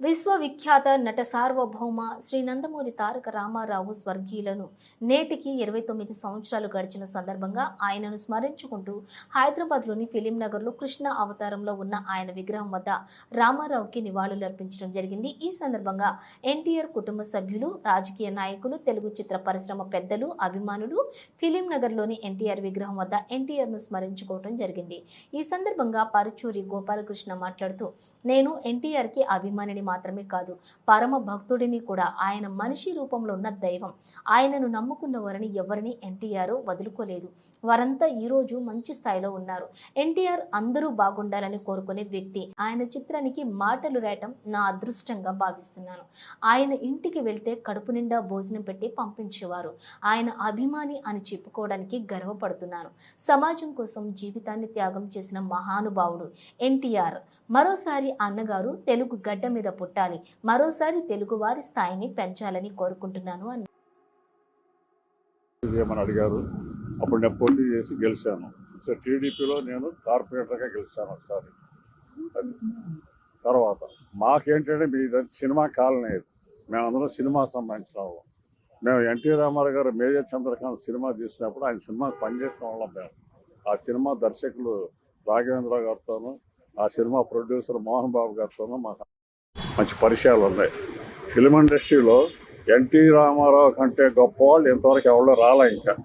విశ్వవిఖ్యాత నట సార్వభౌమ శ్రీ నందమూరి తారక రామారావు స్వర్గీయులను నేటికి ఇరవై తొమ్మిది సంవత్సరాలు గడిచిన సందర్భంగా ఆయనను స్మరించుకుంటూ హైదరాబాద్లోని ఫిలిం నగర్లో కృష్ణ అవతారంలో ఉన్న ఆయన విగ్రహం వద్ద రామారావుకి నివాళులర్పించడం జరిగింది. ఈ సందర్భంగా ఎన్టీఆర్ కుటుంబ సభ్యులు రాజకీయ నాయకులు తెలుగు చిత్ర పరిశ్రమ పెద్దలు అభిమానులు ఫిలిం నగర్లోని ఎన్టీఆర్ విగ్రహం వద్ద ఎన్టీఆర్ను స్మరించుకోవడం జరిగింది. ఈ సందర్భంగా పరుచూరి గోపాలకృష్ణ మాట్లాడుతూ నేను ఎన్టీఆర్కి అభిమానిని మాత్రమే కాదు పరమ భక్తుడిని కూడా. ఆయన మనిషి రూపంలో ఉన్న దైవం. ఆయనను నమ్ముకున్న వారిని ఎవరిని ఎన్టీఆర్ వదులుకోలేదు. వారంతా ఈరోజు మంచి స్థాయిలో ఉన్నారు. ఎన్టీఆర్ అందరూ బాగుండాలని కోరుకునే వ్యక్తి. ఆయన చిత్రానికి మాటలు రాయటం నా అదృష్టంగా భావిస్తున్నాను. ఆయన ఇంటికి వెళ్తే కడుపు నిండా భోజనం పెట్టి పంపించేవారు. ఆయన అభిమాని అని చెప్పుకోవడానికి గర్వపడుతున్నాను సమాజం కోసం జీవితాన్ని త్యాగం చేసిన మహానుభావుడు ఎన్టీఆర్. మరోసారి అన్నగారు తెలుగు గడ్డ మీద పుట్టాలి. మరోసారి తెలుగువారి స్థాయిని పెంచాలని కోరుకుంటున్నాను అన్నారు అడిగారు? అప్పుడు నేను పోటీ చేసి గెలిచాను. సో టీడీపీలో నేను కార్పొరేటర్గా గెలిచాను ఒకసారి. అది. తర్వాత మాకేంటంటే మీ సినిమా కాలనీ మేమందరం సినిమా సంబంధించిన వాళ్ళం. మేము ఎన్టీ రామారావు గారు మేజర్ చంద్రకాంత్ సినిమా తీసినప్పుడు ఆయన సినిమా పనిచేసిన వాళ్ళం మేము. ఆ సినిమా దర్శకులు రాఘవేంద్ర గారితోనూ ఆ సినిమా ప్రొడ్యూసర్ మోహన్ బాబు గారితోనూ మాకు మంచి పరిచయాలు ఉన్నాయి. ఫిలిం ఇండస్ట్రీలో ఎన్టీ రామారావు కంటే గొప్ప వాళ్ళు ఇంతవరకు ఎవరో రాలే ఇంకా.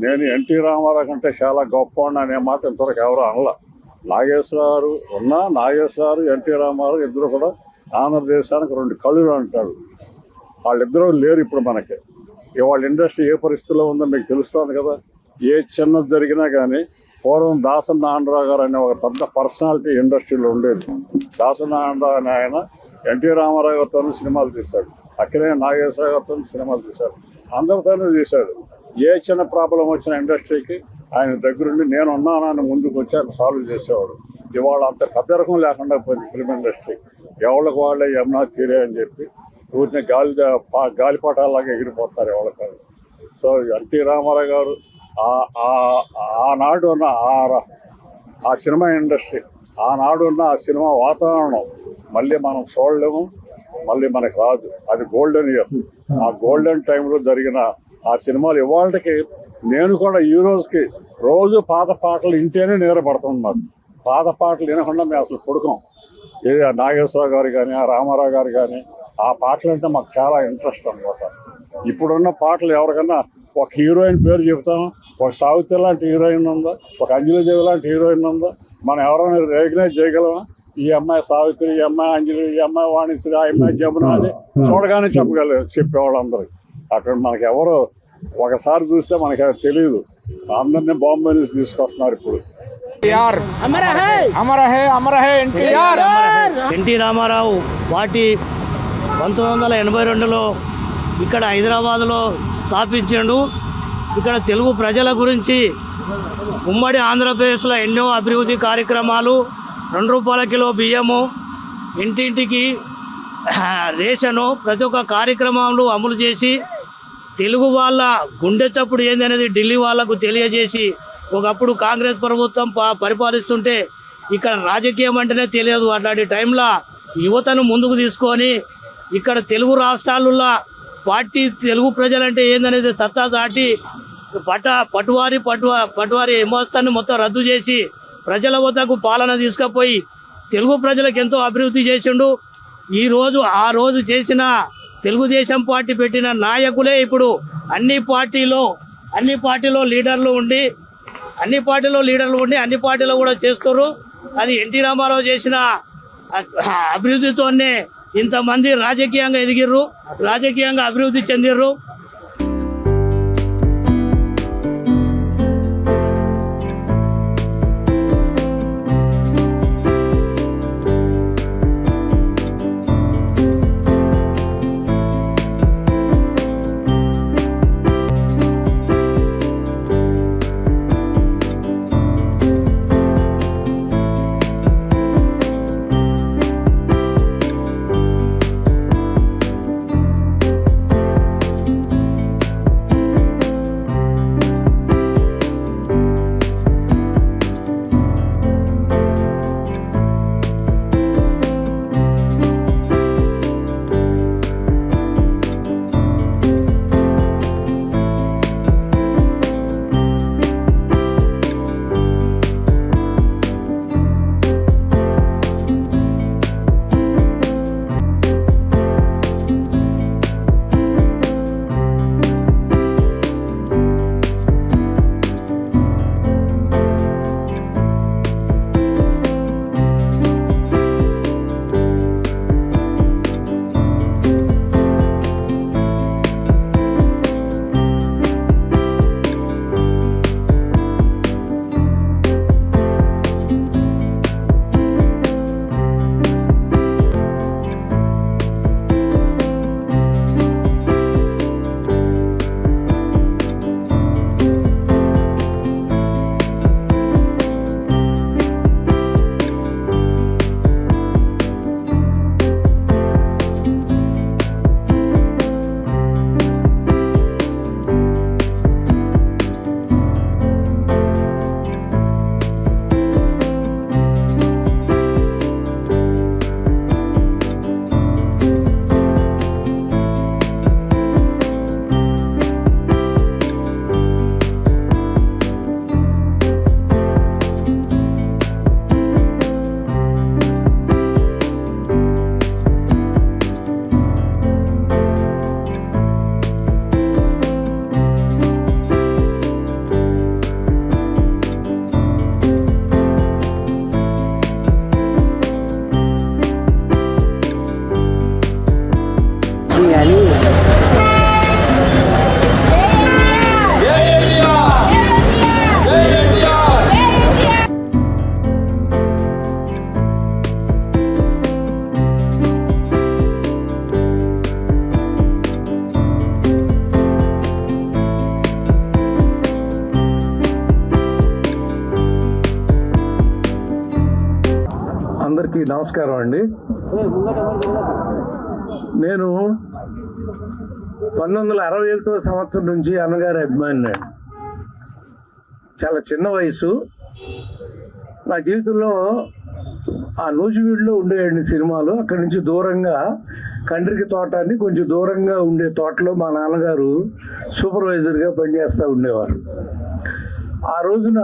నేను ఎన్టీ రామారావు కంటే చాలా గొప్ప అనే మాట ఇంతవరకు ఎవరు అనలా. నాగేశ్వరరావు ఉన్నా నాగేశ్వరరావు ఎన్టీ రామారావు ఇద్దరు కూడా ఆంధ్రదేశానికి రెండు కళ్ళు అంటారు. వాళ్ళిద్దరూ లేరు ఇప్పుడు మనకి. ఇవాళ ఇండస్ట్రీ ఏ పరిస్థితిలో ఉందో మీకు తెలుస్తుంది కదా. ఏ చిన్నది జరిగినా కానీ పూర్వం దాసన్ నారాయణరావు గారు అనే ఒక పెద్ద పర్సనాలిటీ ఇండస్ట్రీలో ఉండేది. దాసన్ నారాయణరావు అనే ఆయన ఎన్టీ రామారావు గారితో సినిమాలు తీశాడు. అక్కడే నాగేశ్వర గారితో సినిమాలు తీశాడు. అందరితోనూ తీశాడు. ఏ చిన్న ప్రాబ్లం వచ్చిన ఇండస్ట్రీకి ఆయన దగ్గరుండి నేను ఉన్నానని ముందుకు వచ్చి ఆయన సాల్వ్ చేసేవాడు. ఇవాళ అంత పెద్దరకం లేకుండా పోయింది ఫిల్మ్ ఇండస్ట్రీ ఎవరికి వాళ్ళే ఏమన్నా తీరే అని చెప్పి ఊరిని గాలి పా- గాలిపటాలాగా ఎగిరిపోతారు ఎవరికారు సో ఎన్టీ రామారావు గారు ఆనాడు ఉన్న ఆ ర- ఆ సినిమా ఇండస్ట్రీ ఆనాడు ఉన్న ఆ సినిమా వాతావరణం మళ్ళీ మనం చూడలేము మళ్ళీ మనకు రాదు. అది గోల్డెన్ ఇయర్ ఆ గోల్డెన్ టైంలో జరిగిన ఆ సినిమాలు ఇవాళకి నేను కూడా ఈ రోజుకి రోజు పాత పాటలు ఇంటేనే నిద్రపడుతుంది మాకు. పాత పాటలు వినకుండా మేము అసలు పుడకం. ఏ నాగేశ్వరరావు గారు కానీ ఆ రామారావు గారు కానీ ఆ పాటలు అంటే మాకు చాలా ఇంట్రెస్ట్ అనమాట ఇప్పుడున్న పాటలు ఎవరికన్నా ఒక హీరోయిన్ పేరు చెప్తాం ఒక సావిత్రి లాంటి హీరోయిన్ ఉందా ఒక అంజలిదేవి లాంటి హీరోయిన్ ఉందా మనం ఎవరైనా రికగ్నైజ్ చేయగలమా? ఈ అమ్మాయి సావిత్రి ఈ అమ్మాయి అంజలి ఈ అమ్మాయి వాణిశ్రీ ఆ అమ్మాయి జమున అని చూడగానే చెప్పగల చెప్పేవాళ్ళందరూ. అక్కడ మనకి ఎవరు ఒకసారి చూస్తే మనకి తెలియదు అందరినీ బాంబే నుంచి తీసుకొస్తున్నారు ఇప్పుడు. ఎన్టీ రామారావు పార్టీ పంతొమ్మిది వందల ఎనభై రెండులో ఇక్కడ హైదరాబాద్లో స్థాపించాడు. ఇక్కడ తెలుగు ప్రజల గురించి ఉమ్మడి ఆంధ్రప్రదేశ్లో ఎన్నో అభివృద్ధి కార్యక్రమాలు రెండు రూపాయల కిలో బియ్యము ఇంటింటికి రేషను ప్రతి ఒక్క కార్యక్రమాలు అమలు చేసి తెలుగు వాళ్ళ గుండె చప్పుడు ఏందనేది ఢిల్లీ వాళ్ళకు తెలియజేసి ఒకప్పుడు కాంగ్రెస్ ప్రభుత్వం ప- పరిపాలిస్తుంటే ఇక్కడ రాజకీయం అంటేనే తెలియదు. అట్లాంటి టైంలో యువతను ముందుకు తీసుకొని ఇక్కడ తెలుగు రాష్ట్రాలలో పార్టీ తెలుగు ప్రజలంటే ఏందనేది సత్తా దాటి పట పటువారి పటువా పటువారి మోస్తాన్ని మొత్తం రద్దు చేసి ప్రజల వద్దకు పాలన తీసుకుపోయి తెలుగు ప్రజలకు ఎంతో అభివృద్ధి చేసిండు. ఈరోజు ఆ రోజు చేసిన తెలుగుదేశం పార్టీ పెట్టిన నాయకులే ఇప్పుడు అన్ని పార్టీలో అన్ని పార్టీలో లీడర్లు ఉండి అన్ని పార్టీలో లీడర్లు ఉండి అన్ని పార్టీలో కూడా చేస్తారు అది ఎన్టీ రామారావు చేసిన అభివృద్ధితోనే ఇంతమంది రాజకీయంగా ఎదిగిర్రు రాజకీయంగా అభివృద్ధి చెందిర్రు. నమస్కారం అండి. నేను పంతొమ్మిది వందల అరవై ఒకటో సంవత్సరం నుంచి అన్నగారి అభిమాని చాలా చిన్న వయసు నా జీవితంలో ఆ నూజివీడులో ఉండేయండి సినిమాలు. అక్కడి నుంచి దూరంగా కండ్రికి తోట అని కొంచెం దూరంగా ఉండే తోటలో మా నాన్నగారు సూపర్వైజర్గా పనిచేస్తూ ఉండేవారు. ఆ రోజున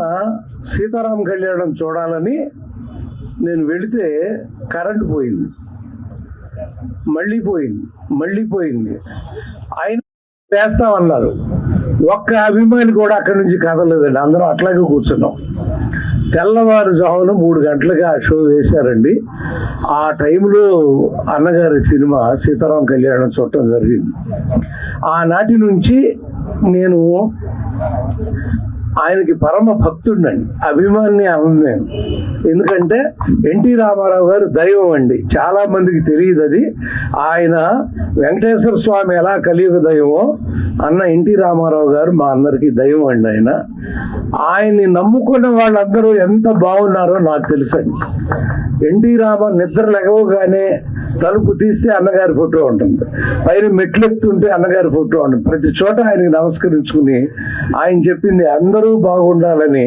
సీతారాం కళ్యాణం చూడాలని నేను వెళితే కరెంట్ పోయింది. మళ్ళీ పోయింది. మళ్ళీ పోయింది. ఆయన వేస్తామన్నారు. ఒక్క అభిమాని కూడా అక్కడి నుంచి కదలేదండి అందరం అట్లాగే కూర్చున్నాం. తెల్లవారుజామున మూడు గంటలుగా ఆ షో వేశారండి. ఆ టైంలో అన్నగారి సినిమా సీతారాం కళ్యాణం చూడటం జరిగింది. ఆనాటి నుంచి నేను ఆయనకి పరమ భక్తుడినండి. అభిమాని అన్నది నేను. ఎందుకంటే ఎన్టీ రామారావు గారు దైవం అండి. చాలా మందికి తెలియదు అది. ఆయన వెంకటేశ్వర స్వామి ఎలా కలియుగ దైవమో అన్న ఎన్టీ రామారావు గారు మా అందరికీ దైవం అండి ఆయన. ఆయన్ని నమ్ముకున్న వాళ్ళందరూ ఎంత బాగున్నారో నాకు తెలుసండి. ఎన్టీ రామ నిద్ర లెగవగానే తలుపు తీస్తే అన్నగారి ఫోటో ఉంటుంది. పైన మెట్లెక్కుతుంటే అన్నగారి ఫోటో ఉంటుంది. ప్రతి చోట ఆయనకి నమస్కరించుకుని ఆయన చెప్పింది అందరూ అందరూ బాగుండాలని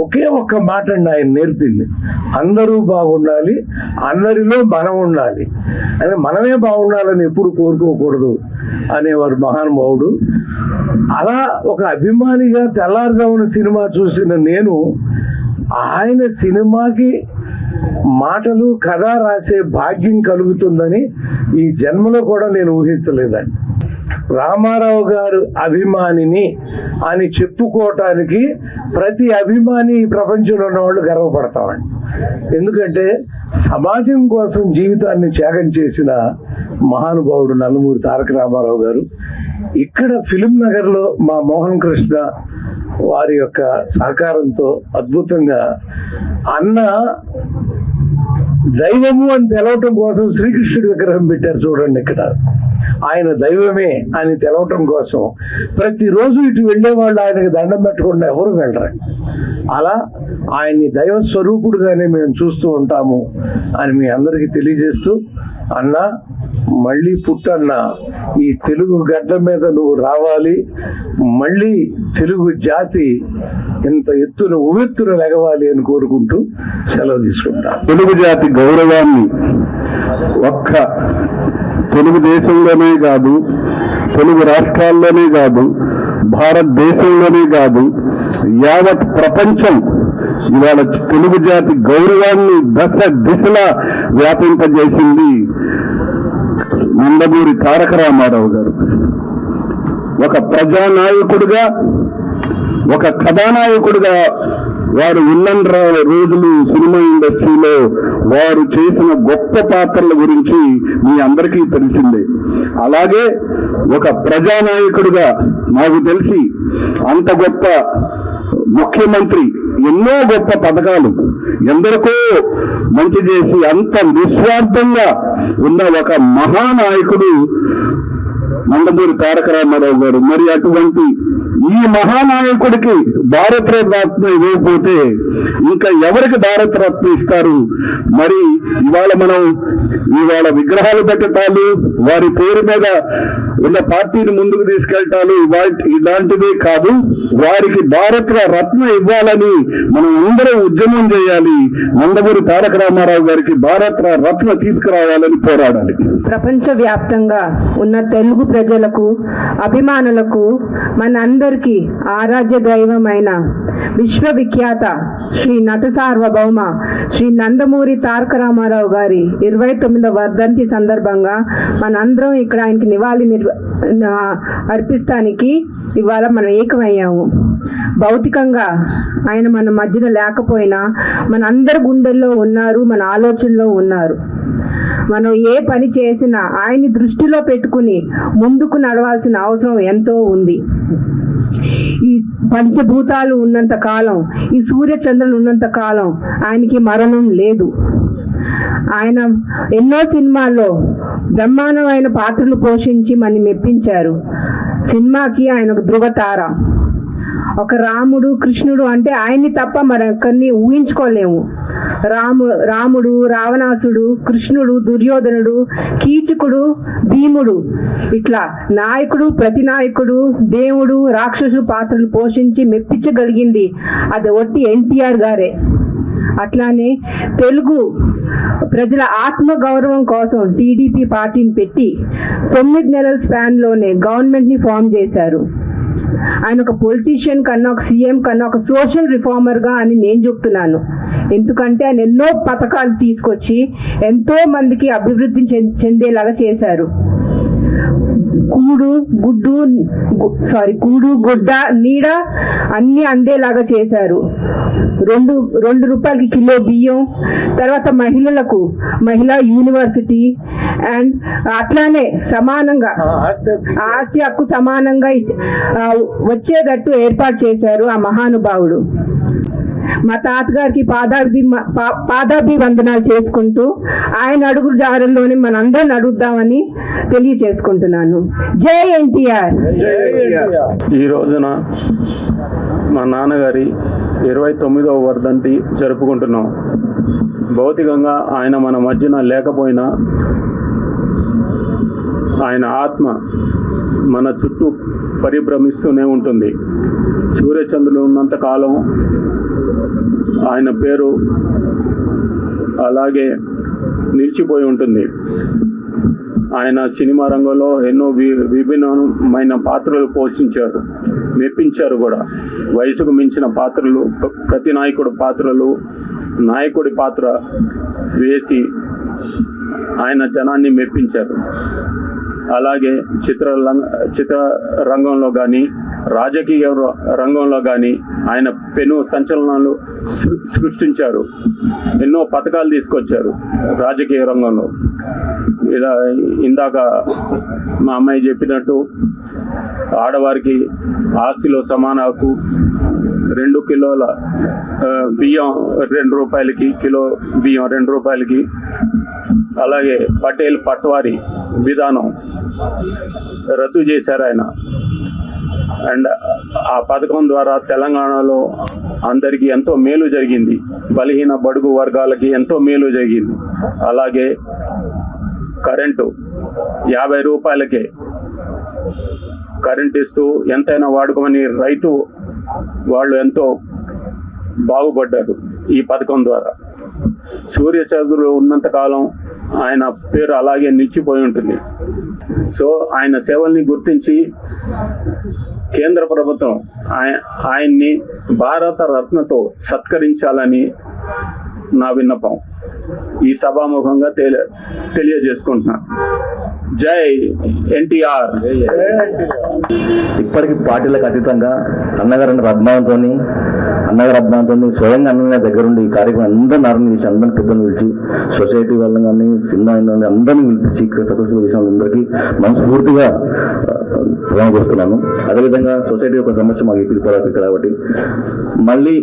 ఒకే ఒక్క మాట అండి ఆయన నేర్పింది. అందరూ బాగుండాలి అందరిలో మనం ఉండాలి. అని మనమే బాగుండాలని ఎప్పుడు కోరుకోకూడదు అనేవారు మహానుభావుడు. అలా ఒక అభిమానిగా తెల్లారుజామున సినిమా చూసిన నేను ఆయన సినిమాకి మాటలు కథ రాసే భాగ్యం కలుగుతుందని ఈ జన్మలో కూడా నేను ఊహించలేదండి. రామారావు గారు అభిమానిని అని చెప్పుకోవటానికి ప్రతి అభిమాని ఈ ప్రపంచంలో ఉన్న వాళ్ళు గర్వపడతామండి. ఎందుకంటే సమాజం కోసం జీవితాన్ని త్యాగం చేసిన మహానుభావుడు నలుమూరి తారక రామారావు గారు ఇక్కడ ఫిలిం నగర్లో మా మోహన్ కృష్ణ వారి యొక్క సహకారంతో అద్భుతంగా అన్న దైవము అని తెలవటం కోసం శ్రీకృష్ణుడి విగ్రహం పెట్టారు చూడండి ఇక్కడ. ఆయన దైవమే అని తెలవటం కోసం ప్రతిరోజు ఇటు వెళ్ళే వాళ్ళు ఆయనకి దండం పెట్టకుండా ఎవరు వెళ్ళరు. అలా ఆయన్ని దైవ స్వరూపుడుగానే మేము చూస్తూ ఉంటాము అని మీ అందరికీ తెలియజేస్తూ అన్న మళ్ళీ పుట్టన్న ఈ తెలుగు గడ్డ మీద నువ్వు రావాలి మళ్ళీ తెలుగు జాతి ఇంత ఎత్తున ఉవెత్తున లెగవాలి అని కోరుకుంటూ సెలవు తీసుకుంటా. తెలుగు జాతి గౌరవాన్ని ఒక్క తెలుగుదేశంలోనే కాదు తెలుగు రాష్ట్రాల్లోనే కాదు భారతదేశంలోనే కాదు యావత్ ప్రపంచం ఇవాళ తెలుగు జాతి గౌరవాన్ని దశ దిశలా వ్యాపింపజేసింది నందమూరి తారక రామారావు గారు. ఒక ప్రజానాయకుడిగా ఒక కథానాయకుడిగా వారు ఉన్నన్ రోజులు సినిమా ఇండస్ట్రీలో వారు చేసిన గొప్ప పాత్రల గురించి మీ అందరికీ తెలిసిందే. అలాగే ఒక ప్రజానాయకుడుగా నాకు తెలిసి అంత గొప్ప ముఖ్యమంత్రి ఎన్నో గొప్ప పథకాలు ఎందరికో మంచి చేసి అంత నిస్వార్థంగా ఉన్న ఒక మహానాయకుడు నందమూరి తారక రామారావు గారు. మరి అటువంటి ఈ మహానాయకుడికి భారతరత్న ఇవ్వకపోతే ఇంకా ఎవరికి భారత రత్న ఇస్తారు? మరి ఇవాళ మనం ఇవాళ విగ్రహాలు పెట్టటాలు వారి పేరు మీద ఉన్న పార్టీని ముందుకు తీసుకెళ్తాలు ఇలాంటివే కాదు వారికి భారత రత్న ఇవ్వాలని మనం అందరూ ఉద్యమం చేయాలి. నందమూరి తారక రామారావు గారికి భారత రత్న తీసుకురావాలని పోరాడాలి. ప్రపంచవ్యాప్తంగా ఉన్న తెలుగు ప్రజలకు అభిమానులకు మనందరికీ ఆరాధ్య దైవమైన విశ్వవిఖ్యాత శ్రీ నట సార్వభౌమ శ్రీ నందమూరి తారక రామారావు గారి ఇరవై తొమ్మిదవ వర్ధంతి సందర్భంగా మనందరం ఇక్కడ ఆయనకి నివాళి అర్పిస్తానికి ఇవాళ మనం ఏకమయ్యాము. భౌతికంగా ఆయన మన మధ్యన లేకపోయినా మన అందరి గుండెల్లో ఉన్నారు మన ఆలోచనలో ఉన్నారు. మనం ఏ పని చేసినా ఆయన్ని దృష్టిలో పెట్టుకుని ముందుకు నడవాల్సిన అవసరం ఎంతో ఉంది. ఈ పంచభూతాలు ఉన్నంత కాలం ఈ సూర్య చంద్రులు ఉన్నంత కాలం ఆయనకి మరణం లేదు. ఆయన ఎన్నో సినిమాల్లో బ్రహ్మాండమైన పాత్రలు పోషించి మన మెప్పించారు. సినిమాకి ఆయన ఒక ధృవతార. ఒక రాముడు కృష్ణుడు అంటే ఆయన్ని తప్ప మరొకరిని ఊహించుకోలేము. రాము రాముడు రావణాసుడు కృష్ణుడు దుర్యోధనుడు కీచకుడు భీముడు. ఇట్లా నాయకుడు ప్రతి నాయకుడు దేవుడు రాక్షసు పాత్రలు పోషించి మెప్పించగలిగింది అది ఒట్టి ఎన్టీఆర్ గారే. అట్లానే తెలుగు ప్రజల ఆత్మ గౌరవం కోసం టీడీపీ పార్టీని పెట్టి తొమ్మిది నెలల స్పాన్లోనే గవర్నమెంట్ని ఫామ్ చేశారు. ఆయన ఒక పొలిటీషియన్ కన్నా ఒక సీఎం కన్నా ఒక సోషల్ రిఫార్మర్గా అని నేను చెప్తున్నాను. ఎందుకంటే ఆయన ఎన్నో పథకాలు తీసుకొచ్చి ఎంతో మందికి అభివృద్ధి చెందేలాగా చేశారు. కూడు గుడ్డు సారీ కూడు గుడ్డ నీడ అన్ని అందేలాగా చేశారు. రెండు రెండు రూపాయలకి కిలో బియ్యం తర్వాత మహిళలకు మహిళా యూనివర్సిటీ అండ్ అట్లానే సమానంగా ఆస్తి హక్కు. సమానంగా వచ్చేటట్టు ఏర్పాటు చేశారు ఆ మహానుభావుడు. మా తాతగారికి పాదాభి పా- పాదాభివందనాలు చేసుకుంటూ ఆయన అడుగు జాడల్లోనే మనందరం అడుగుదామని తెలియచేసుకుంటున్నాను. జై ఎన్టీఆర్. ఈ రోజున మా నాన్నగారి ఇరవై తొమ్మిదవ వర్ధంతి జరుపుకుంటున్నాం. భౌతికంగా ఆయన మన మధ్యన లేకపోయినా ఆయన ఆత్మ మన చుట్టూ పరిభ్రమిస్తూనే ఉంటుంది. సూర్యచంద్రులు ఉన్నంత కాలం ఆయన పేరు అలాగే నిలిచిపోయి ఉంటుంది. ఆయన సినిమా రంగంలో ఎన్నో విభిన్నమైన పాత్రలు పోషించారు మెప్పించారు కూడా. వయసుకు మించిన పాత్రలు ప్రతి నాయకుడు పాత్రలు నాయకుడి పాత్ర వేసి ఆయన జనాన్ని మెప్పించారు. అలాగే చిత్ర చిత్ర రంగంలో కానీ రాజకీయ రంగంలో కానీ ఆయన పెను సంచలనాలు సృష్టించారు. ఎన్నో పథకాలు తీసుకొచ్చారు రాజకీయ రంగంలో. ఇలా ఇందాక మా అమ్మాయి చెప్పినట్టు ఆడవారికి ఆస్తిలో సమాన హక్కు రెండు కిలోల బియ్యం రెండు రూపాయలకి కిలో బియ్యం రెండు రూపాయలకి అలాగే పటేల్ పట్వారి విధానం రద్దు చేశారు ఆయన. అండ్ ఆ పథకం ద్వారా తెలంగాణలో అందరికీ ఎంతో మేలు జరిగింది. బలహీన బడుగు వర్గాలకి ఎంతో మేలు జరిగింది. అలాగే కరెంటు యాభై రూపాయలకే కరెంట్ ఇస్తూ ఎంతైనా వాడుకోమని రైతు వాళ్ళు ఎంతో బాగుపడ్డారు ఈ పథకం ద్వారా. సూర్య చదువులో ఉన్నంత కాలం ఆయన పేరు అలాగే నిలిచిపోయి ఉంటుంది. సో ఆయన సేవల్ని గుర్తించి కేంద్ర ప్రభుత్వం ఆయ- ఆయన్ని భారత రత్నతో సత్కరించాలని నా విన్నపం. ఈ సభాముఖంగా తెలియ తెలియజేసుకుంటున్నాను. జై ఎన్టీఆర్. ఇప్పటికి పార్టీలకు అతీతంగా అన్నగారు అభిమానంతో అన్నగారు అభిమానంతో స్వయంగా అన్న దగ్గరుండి ఈ కార్యక్రమం అందరిని అరణ్ చేసి అందరిని పెద్దలు పిలిచి సొసైటీ వాళ్ళని కానీ సినిమా కానీ అందరినీ పిలిపించి సక్సెస్ఫుల్ చేసిన వాళ్ళందరికీ మనస్ఫూర్తిగా ప్రేమకొస్తున్నాను అదేవిధంగా సొసైటీ యొక్క సమస్య మాకు ఎక్కిపోవాలి కాబట్టి మళ్ళీ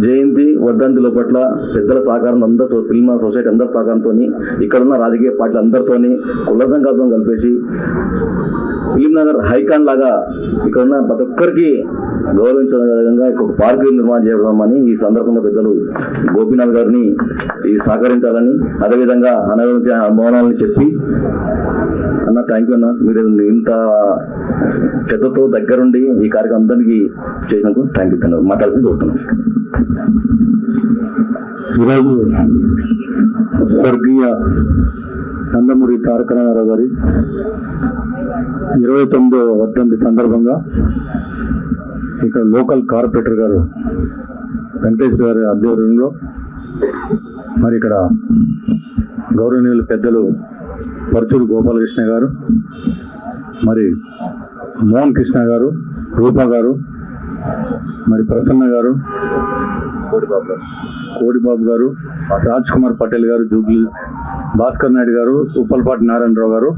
జయంతి వర్ధంతి పట్ల పెద్దల సహకారం అందరితో ఫిల్మ్ సొసైటీ అందరి సహకారంతో ఇక్కడున్న రాజకీయ పార్టీలు అందరితోని కుల సంఘాలతో కలిపేసి ఫిలిం నగర్ హైకాన్ లాగా ఇక్కడ ఉన్న ప్రతి ఒక్కరికి గౌరవించిన విధంగా ఒక పార్క్ నిర్మాణం చేయడం ఈ సందర్భంగా పెద్దలు గోపీనాథ్ గారిని ఈ సహకరించాలని అదేవిధంగా అనుభవించిన అనుభవాలని చెప్పి అన్న థ్యాంక్ యూ అన్న. మీరు ఇంత పెద్దతో దగ్గరుండి ఈ కార్యక్రమం అందరికీ చేసినందుకు థ్యాంక్ యూ మాట్లాడాల్సింది కోరుతున్నాను ఈరోజు స్వర్గీయ నందమూరి తారక రామారావు గారి ఇరవై తొమ్మిదో వర్ధంతి సందర్భంగా ఇక్కడ లోకల్ కార్పొరేటర్ గారు వెంకటేశ్వర గారి ఆధ్వర్యంలో మరి ఇక్కడ గౌరవనీయులు పెద్దలు పరుచూరు గోపాలకృష్ణ గారు మరి మోహన్ కృష్ణ గారు రూపా గారు మరి ప్రసన్న గారు కోడిబాబు గారు కోడిబాబు రాజ్ కుమార్ పటేల్ గారు జూబ్లీ భాస్కర్ నాయుడు గారు ఉప్పలపాటి నారాయణరావు గారు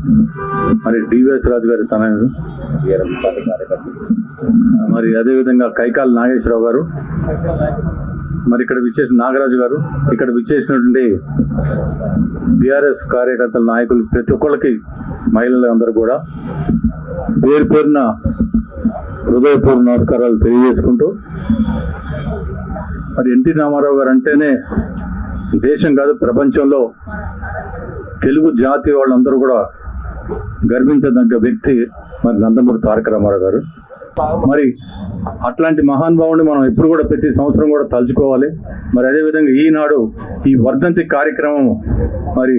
మరి డివిఎస్ రాజు గారి తన మరి అదేవిధంగా కైకాల్ నాగేశ్వరరావు గారు మరి ఇక్కడ విచ్చేసిన నాగరాజు గారు ఇక్కడ విచ్చేసినటువంటి బీఆర్ఎస్ కార్యకర్తల నాయకులు ప్రతి ఒక్కళ్ళకి మహిళలందరూ కూడా పేరు పేరున హృదయపూర్వ నమస్కారాలు తెలియజేసుకుంటూ మరి ఎన్టీ రామారావు గారు అంటేనే దేశం కాదు ప్రపంచంలో తెలుగు జాతి వాళ్ళందరూ కూడా గర్వించదగ్గ వ్యక్తి మరి నందమూరి తారక రామారావు గారు. మరి అట్లాంటి మహానుభావుని మనం ఎప్పుడు కూడా ప్రతి సంవత్సరం కూడా తలుచుకోవాలి. మరి అదేవిధంగా ఈనాడు ఈ వర్ధంతి కార్యక్రమం మరి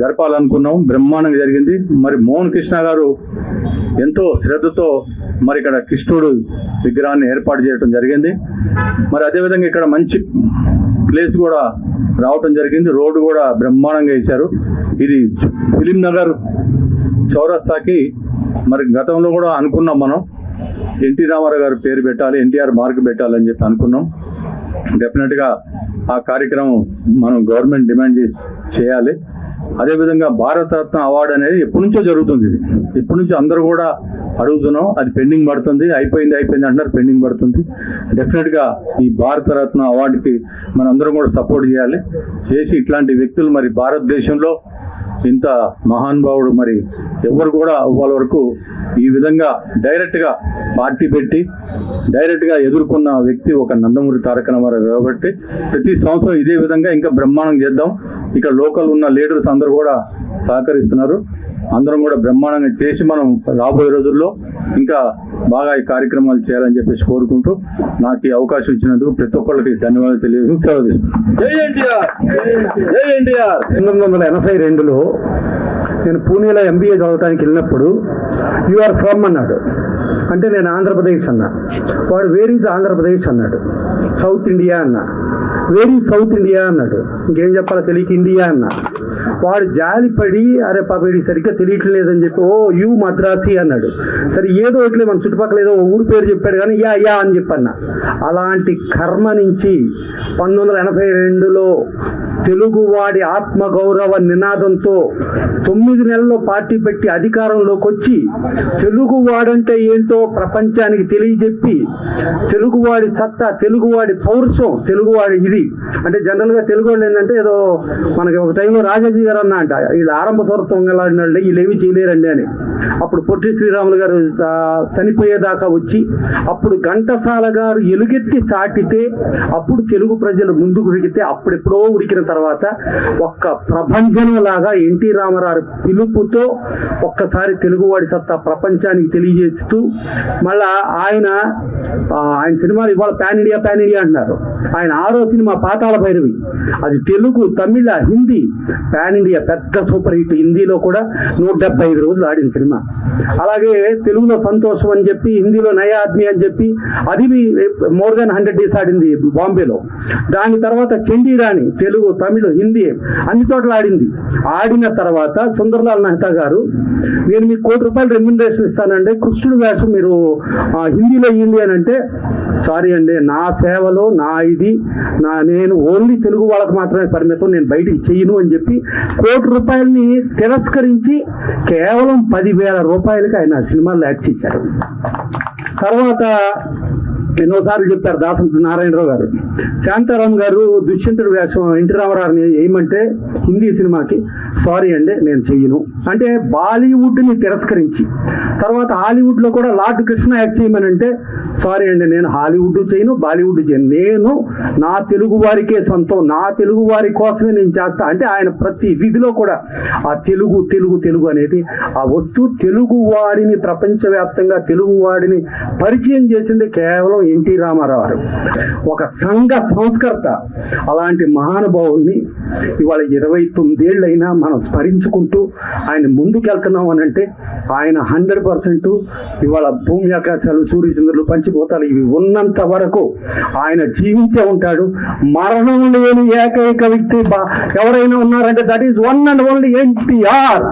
జరపాలనుకున్నాం. బ్రహ్మాండంగా జరిగింది. మరి మోహన్ కృష్ణ గారు ఎంతో శ్రద్ధతో మరి ఇక్కడ కృష్ణుడు విగ్రహాన్ని ఏర్పాటు చేయడం జరిగింది. మరి అదేవిధంగా ఇక్కడ మంచి ప్లేస్ కూడా రావటం జరిగింది. రోడ్డు కూడా బ్రహ్మాండంగా వేశారు. ఇది ఫిలిం నగర్ చౌరస్తాకి మరి గతంలో కూడా అనుకున్నాం మనం. ఎన్టీ రామారావు గారు పేరు పెట్టాలి ఎన్టీఆర్ మార్క్ పెట్టాలని చెప్పి అనుకున్నాం. డెఫినెట్గా ఆ కార్యక్రమం మనం గవర్నమెంట్ డిమాండ్ చేసి చేయాలి. అదేవిధంగా భారతరత్న అవార్డు అనేది ఎప్పటి నుంచో జరుగుతుంది. ఇది ఎప్పటి నుంచో అందరూ కూడా అడుగుతున్నాం అది పెండింగ్ పడుతుంది అయిపోయింది అయిపోయింది అంటున్నారు పెండింగ్ పడుతుంది. డెఫినెట్గా ఈ భారతరత్న అవార్డుకి మనందరం కూడా సపోర్ట్ చేయాలి. చేసి ఇట్లాంటి వ్యక్తులు మరి భారతదేశంలో ఇంత మహానుభావుడు మరి ఎవరు కూడా వాళ్ళ వరకు ఈ విధంగా డైరెక్ట్గా పార్టీ పెట్టి డైరెక్ట్గా ఎదుర్కొన్న వ్యక్తి ఒక నందమూరి తారక రామారావు కాబట్టి ప్రతి సంవత్సరం ఇదే విధంగా ఇంకా బ్రహ్మాండం చేద్దాం. ఇక్కడ లోకల్ ఉన్న లీడర్స్ అందరూ కూడా సహకరిస్తున్నారు. అందరం కూడా బ్రహ్మాండంగా చేసి మనం రాబోయే రోజుల్లో ఇంకా బాగా ఈ కార్యక్రమాలు చేయాలని చెప్పేసి కోరుకుంటూ నాకు ఈ అవకాశం ఇచ్చినందుకు ప్రతి ఒక్కరికి ధన్యవాదాలు తెలియజేసి సెలవు తీసుకుంటాను జై ఎన్టీఆర్. జై ఎన్టీఆర్. పంతొమ్మిది వందల ఎనభై రెండులో నేను పూణేలో ఎంబీఏ చదవడానికి వెళ్ళినప్పుడు యు ఆర్ ఫ్రమ్ అన్నాడు. అంటే నేను ఆంధ్రప్రదేశ్ అన్నా. వాడు వేర్ ఈజ్ ఆంధ్రప్రదేశ్ అన్నాడు. సౌత్ ఇండియా అన్నా. వేరీజ్ సౌత్ ఇండియా అన్నాడు. ఇంకేం చెప్పాలో తెలియక ఇండియా అన్నా. వాడు జాలిపడి అరే పాప సరిగ్గా తెలియట్లేదని చెప్పి ఓ యూ మద్రాసి అన్నాడు. సరే ఏదో ఒకటి మన చుట్టుపక్కల ఏదో ఊరి పేరు చెప్పాడు కానీ యా యా అని చెప్పన్న. అలాంటి కర్మ నుంచి పంతొమ్మిది వందల ఎనభై రెండులో తెలుగువాడి ఆత్మగౌరవ నినాదంతో తొమ్మిది నెలల్లో పార్టీ పెట్టి అధికారంలోకి వచ్చి తెలుగువాడంటే ఏంటో ప్రపంచానికి తెలియజెప్పి తెలుగువాడి సత్తా తెలుగువాడి పౌరుషం తెలుగువాడి ఇది. అంటే జనరల్గా తెలుగు వాళ్ళు ఏంటంటే ఏదో మనకి ఒక టైంలో రాజాజీ గారు అన్న అంట వీళ్ళు ఆరంభ స్వరత్వం వెళ్ళాడినాళ్ళు వీళ్ళు ఏమీ చేయలేరండి అని. అప్పుడు పొట్టి శ్రీరాములు గారు చనిపోయేదాకా వచ్చి అప్పుడు ఘంటసాల గారు ఎలుగెత్తి చాటితే అప్పుడు తెలుగు ప్రజలు ముందుకు ఉరికితే అప్పుడెప్పుడో ఉరికిన తర్వాత ఒక్క ప్రభంజనం లాగా ఎన్టీ రామారావు పిలుపుతో ఒక్కసారి తెలుగువాడి సత్తా ప్రపంచానికి తెలియజేస్తూ మళ్ళా ఆయన ఆయన సినిమాలు ఇవాళ పాన్ ఇండియా పాన్ ఇండియా అంటున్నారు. ఆయన ఆరో సినిమా పాతాళ భైరవి. అది తెలుగు తమిళ హిందీ పాన్ ఇండియా పెద్ద సూపర్ హిట్. హిందీలో కూడా నూట డెబ్బై ఐదు రోజులు ఆడిన సినిమా. అలాగే తెలుగులో సంతోషం అని చెప్పి హిందీలో నయా ఆద్మీ అని చెప్పి అది మోర్ దాన్ హండ్రెడ్ డేస్ ఆడింది బాంబేలో. దాని తర్వాత చండీ రాణి తెలుగు తమిళ హిందీ అన్ని చోట్ల ఆడింది. ఆడిన తర్వాత సుందర్లాల్ మెహతా గారు నేను మీకు కోటి రూపాయలు రెమ్యునరేషన్ ఇస్తానండి కృష్ణుడు వేషం మీరు హిందీలో ఇయ్యండి అని అంటే సారీ అండి నా సేవలో నా ఇది నా నేను ఓన్లీ తెలుగు వాళ్ళకి మాత్రమే పరిమితం నేను బయటికి చెయ్యను అని చెప్పి కోటి రూపాయలని తిరస్కరించి కేవలం పదివేల రూపాయలకి ఆయన ఆ సినిమాలో యాక్ట్ చేశారు. తర్వాత ఎన్నోసార్లు చెప్పారు దాసంతి నారాయణరావు గారు శాంతారాం గారు దుష్యంతుడు వేషం ఎన్టీ రామారావుని ఏమంటే హిందీ సినిమాకి సారీ అండి నేను చెయ్యను. అంటే బాలీవుడ్ని తిరస్కరించి తర్వాత హాలీవుడ్లో కూడా లార్డ్ కృష్ణ యాక్ట్ చేయమని అంటే సారీ అండి నేను హాలీవుడ్ చేయను బాలీవుడ్ చేయను నేను నా తెలుగు వారికే సొంతం నా తెలుగు వారి కోసమే నేను చేస్తా. అంటే ఆయన ప్రతి విధిలో కూడా ఆ తెలుగు తెలుగు తెలుగు అనేది ఆ వస్తువు తెలుగు వారిని ప్రపంచవ్యాప్తంగా తెలుగు వాడిని పరిచయం చేసింది కేవలం ఎన్టీ రామారావు ఒక సంఘ సంస్కర్త అలాంటి మహానుభావుల్ని ఇవాళ ఇరవై తొమ్మిదేళ్ళైనా మన స్మరించుకుంటూ ఆయన ముందుకెళ్తున్నాం అని అంటే ఆయన హండ్రెడ్ పర్సెంట్ ఇవాళ భూమి ఆకాశాలు సూర్యచంద్రులు పంచిపోతాలు ఇవి ఉన్నంత వరకు ఆయన జీవించే ఉంటాడు. మరణం లేని ఏకైక వ్యక్తి బా- ఎవరైనా ఉన్నారంటే that is one and only NTR